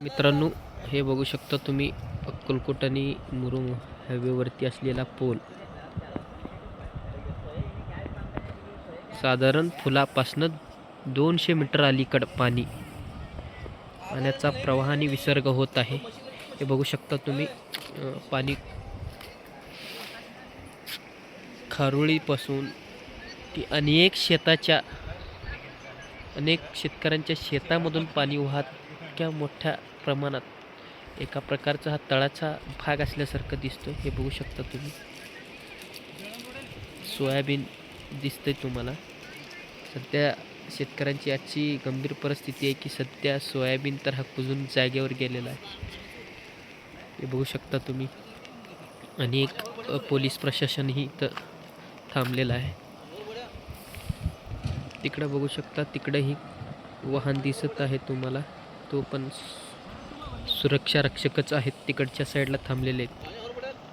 मित्रांनो हे बघू शकता तुम्ही अक्कलकोट आणि मुरुम हायवेवरती असलेला पोल. साधारण पुलापासनं दोनशे मीटर अलीकडं पाणी पाण्याचा प्रवाह आणि विसर्ग होत आहे. हे बघू शकता तुम्ही पाणी खारुळीपासून ती अनेक शेताच्या अनेक शेतकऱ्यांच्या शेतामधून पाणी वाहत इतक्या मोठ्या प्रमाणात एका प्रकारचा हा तळाचा भाग असल्यासारखं दिसतो हे बघू शकता तुम्ही. सोयाबीन दिसतंय तुम्हाला. सध्या शेतकऱ्यांची आजची गंभीर परिस्थिती आहे की सध्या सोयाबीन तर हा कुजून जागेवर गेलेला आहे. हे बघू शकता तुम्ही. आणि एक पोलीस प्रशासनही इथं थांबलेलं आहे. तिकडं बघू शकता तिकडंही वाहन दिसत आहे तुम्हाला. तो पण सुरक्षा रक्षकच आहेत तिकडच्या साईडला थांबलेले आहेत.